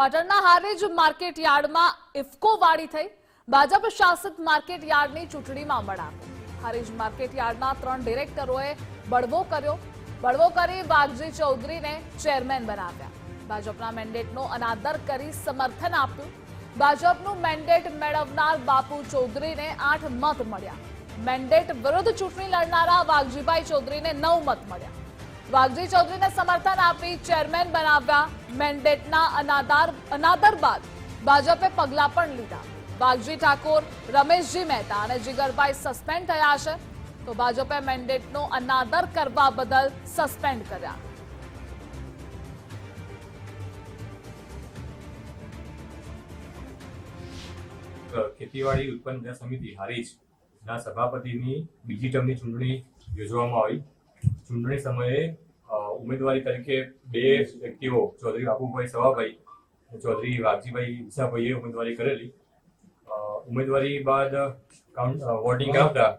પાટણના હારેજ માર્કેટ યાર્ડમાં ઇફકો વાડી થઈ ભાજપ શાસિત માર્કેટ યાર્ડની ચૂંટણીમાં મળાવ્યો હારેજ માર્કેટ યાર્ડના ત્રણ ડિરેક્ટરોએ બળવો કર્યો. બળવો કરી વાઘજી ચૌધરીને ચેરમેન બનાવ્યા. ભાજપના મેન્ડેટનો અનાદર કરી સમર્થન આપ્યું. ભાજપનું મેન્ડેટ મેળવનાર બાપુ ચૌધરીને આઠ મત મળ્યા. મેન્ડેટ વિરુદ્ધ ચૂંટણી લડનારા વાઘજીભાઈ ચૌધરીને નવ મત મળ્યા. વાઘજી ચૌધરીને સમર્થન આપી ચેરમેન બનાવ્યા મેન્ડેટના અનાદાર અનાદર બાદ ભાજપે પગલાં પણ લીધા. વાઘજી ઠાકોર, રમેશજી મહેતા અને જીગરભાઈ સસ્પેન્ડ થયા છે. તો ભાજપે મેન્ડેટનો અનાદર કરવા બદલ સસ્પેન્ડ કર્યા. ખેતીવાડી ઉત્પન્ન સમિતિ હારીજ ના સભાપતિની બીજી ટર્મની ચૂંટણી યોજવામાં આવી. ચૂંટણી સમયે ઉમેદવારી તરીકે બે વ્યક્તિઓ ચૌધરી બાપુભાઈ સવાભાઈ ચૌધરી વાઘજીભાઈ વિસાભાઈએ ઉમેદવારી કરેલી. ઉમેદવારી બાદ કાઉન્ટ વોટિંગ આવતા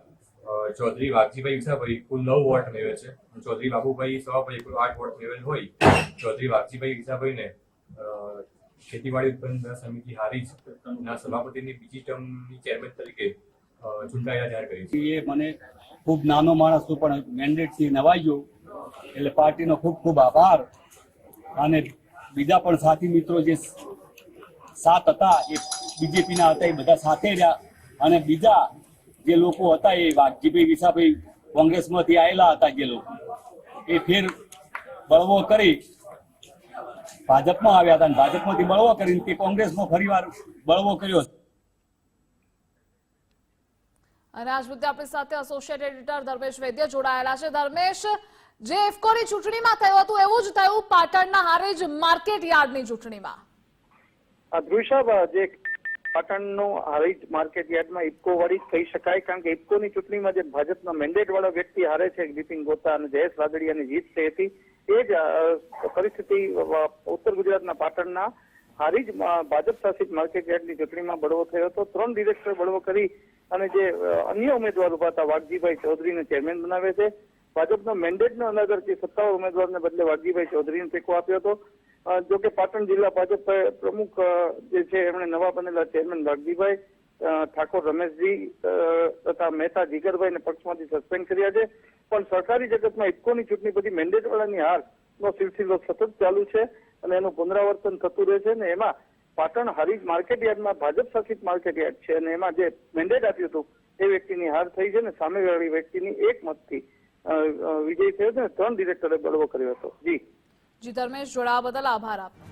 ચૌધરી વાઘજીભાઈ વિસાભાઈ કુલ નવ વોટ મેળવે છે. ચૌધરી બાપુભાઈ સવાભાઈ કુલ આઠ વોટ મેળવેલ હોય ચૌધરી વાઘજીભાઈ વિસાભાઈને અ, ખેતીવાડી ઉત્પન્ન સમિતિ હારી ના સભાપતિની બીજી ટર્મની ચેરમેન તરીકે ચૂંટાયેલા જાહેર કરી છે. મને ખૂબ નાનો માણસ છું, પણ મેન્ડેટથી નવાઈ એટલે પાર્ટીનો ખૂબ ખૂબ આભાર. અને બીજા પણ સાથી મિત્રો જે સાત હતા, એ બીજેપીના હતા, એ બધા સાથે રહ્યા. અને બીજા જે લોકો હતા, એ વાઘજીભાઈ વિસાભાઈ કોંગ્રેસમાંથી આવેલા હતા જે લોકો, એ ફેર બળવો કરી ભાજપમાં આવ્યા હતા અને ભાજપમાંથી બળવો કરીને તે કોંગ્રેસમાં ફરીવાર બળવો કર્યો. અને આજ મુદ્દે આપણી સાથે એસોસિએટ એડિટર જે કહી શકાય, કારણ કે ઇફકોની ચૂંટણીમાં જે ભાજપનો મેન્ડેટ વાળો વ્યક્તિ હારે છે, નીતિન ગોતા અને જયેશ વાદળિયાની જીત થઈ હતી. એ જ પરિસ્થિતિ ઉત્તર ગુજરાતના પાટણના હારીજ જ ભાજપ શાસિત માર્કેટ યાર્ડની ચૂંટણીમાં બળવો થયો હતો. ત્રણ ડિરેક્ટર બળવો કરી અને જે અન્ય ઉમેદવાર ઊભા હતા, વાઘજીભાઈ ચૌધરીને ચેરમેન બનાવે છે. ભાજપનો મેન્ડેટનો જે સત્તાવાર ઉમેદવારને બદલે વાઘજીભાઈ ચૌધરીને ટેકો આપ્યો હતો. જો કે પાટણ જિલ્લા ભાજપ પ્રમુખ જે છે એમણે નવા બનેલા ચેરમેન વાઘજીભાઈ ઠાકોર રમેશજી તથા મહેતા જીગરભાઈને પક્ષમાંથી સસ્પેન્ડ કર્યા છે. પણ સરકારી જગતમાં ઇફકોની ચૂંટણી પછી મેન્ડેટવાળાની હાર નો સિલસિલો સતત ચાલુ છે. અને એનું પુનરાવર્તન થતું રહે ને એમાં પાટણ હરીજ માર્કેટ યાર્ડમાં ભાજપ શાસિત માર્કેટ યાર્ડ છે અને એમાં જે મેન્ડેટ આપ્યું હતું, એ વ્યક્તિની હાર થઈ છે ને સામેવાળી વ્યક્તિની એક મતથી વિજય થયો છે ને ત્રણ ડિરેક્ટરે બળવો કર્યો હતો. જી. જી, ધર્મેશ જોડાવા બદલ આભાર આપનો.